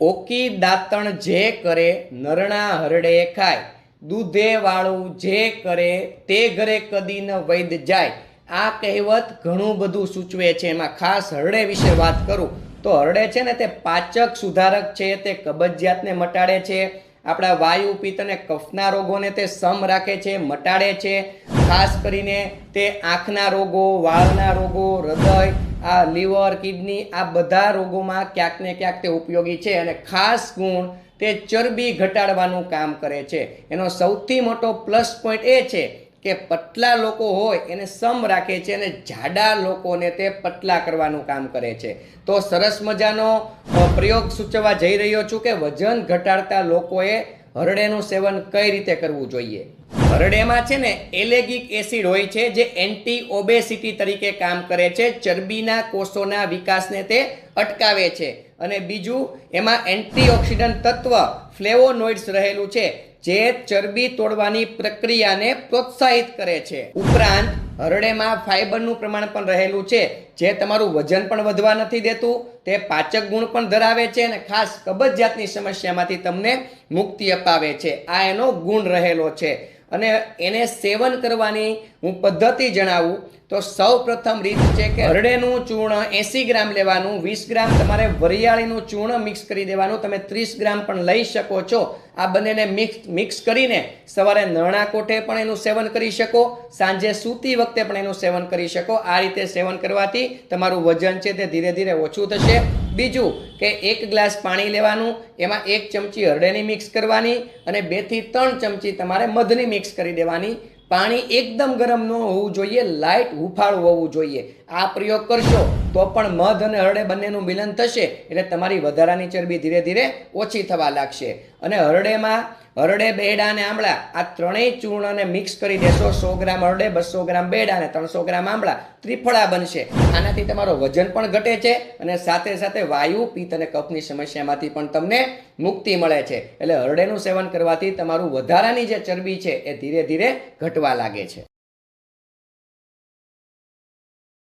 Okay દાંતણ જે કરે, નરણા હરડે ખાય. દૂધે વાળું જે કરે, તે ઘરે કદી ન વૈદ જાય. આ કહેવત ઘણું બધું સૂચવે છે. એમાં ખાસ હરડે વિશે વાત કરું. તો હરડે છે ને તે પાચક સુધારક છે. તે કબજિયાતને મટાડે છે. આપણા વાયુ પિત્ત અને કફના રોગોને તે સમ રાખે છે, મટાડે છે. ખાસ કરીને તે આંખના રોગો, વાળના રોગો, હૃદય આ લીવર, કિડની, આ બધા રોગોમાં ક્યાંક ને ક્યાંક તે ઉપયોગી છે અને ખાસ ગુણ તે ચરબી ઘટાડવાનું કામ કરે છે. એનો સૌથી મોટો પ્લસ પોઈન્ટ એ છે કે પતલા લોકો હોય એને સમ રાખે છે અને જાડા લોકોને તે પતલા કરવાનું કામ કરે છે. તો સરસ મજાનો પ્રયોગ સૂચવવા જઈ રહ્યો છું કે વજન ઘટાડતા લોકોએ હરડેનું સેવન કઈ રીતે કરવું જોઈએ? હરડેમાં છે ને એલેગિક એસિડ હોય છે, જે એન્ટી ઓબેસિટી તરીકે કામ કરે છે. ચરબીના કોષોના વિકાસને તે અટકાવે છે. અને બીજું, એમાં એન્ટીઓક્સિડન્ટ તત્વ ફ્લેવોનોઇડ્સ રહેલું છે, જે ચરબી તોડવાની પ્રક્રિયાને પ્રોત્સાહિત કરે છે. ઉપરાંત, હરડેમાં ફાઇબરનું પ્રમાણ પણ રહેલું છે, જે તમારું વજન પણ વધવા નથી દેતું, તે પાચક ગુણ પણ ધરાવે છે અને ખાસ કબજિયાતની સમસ્યામાંથી તમને મુક્તિ અપાવે છે. આ એનો ગુણ રહેલો છે. અને એને સેવન કરવાની હું પદ્ધતિ જણાવું, તો સૌ પ્રથમ રીત છે કે હરડેનું ચૂર્ણ એંસી ગ્રામ લેવાનું, વીસ ગ્રામ તમારે વરિયાળીનું ચૂર્ણ મિક્સ કરી દેવાનું, તમે ત્રીસ ગ્રામ પણ લઈ શકો છો. આ બંનેને મિક્સ મિક્સ કરીને સવારે નરણા કોઠે પણ એનું સેવન કરી શકો, સાંજે સૂતી વખતે પણ એનું સેવન કરી શકો. આ રીતે સેવન કરવાથી તમારું વજન છે તે ધીરે ધીરે ઓછું થશે. બીજું કે એક ગ્લાસ પાણી લેવાનું, એમાં એક ચમચી હરડેની મિક્સ કરવાની અને બેથી ત્રણ ચમચી તમારે મધની મિક્સ કરી દેવાની. પાણી એકદમ ગરમ ન હોવું જોઈએ લાઇટ હુફાળું હોવું જોઈએ. આ પ્રયોગ કરશો તો પણ મધ અને હરડે બંનેનું મિલન થશે એટલે તમારી વધારાની ચરબી ધીરે ધીરે ઓછી થવા લાગશે. અને હરડેમાં હરડે, બેડા અને આમળા આ ત્રણેય ચૂર્ણને મિક્સ કરી દેશો. સો ગ્રામ હરડે, બસો ગ્રામ બેડા અને ત્રણસો ગ્રામ આમળા ત્રિફળા બનશે. આનાથી તમારો વજન પણ ઘટે છે અને સાથે સાથે વાયુ, પિત્ત અને કફની સમસ્યામાંથી પણ તમને મુક્તિ મળે છે. એટલે હરડેનું સેવન કરવાથી તમારું વધારાની જે ચરબી છે એ ધીરે ધીરે ઘટવા લાગે છે.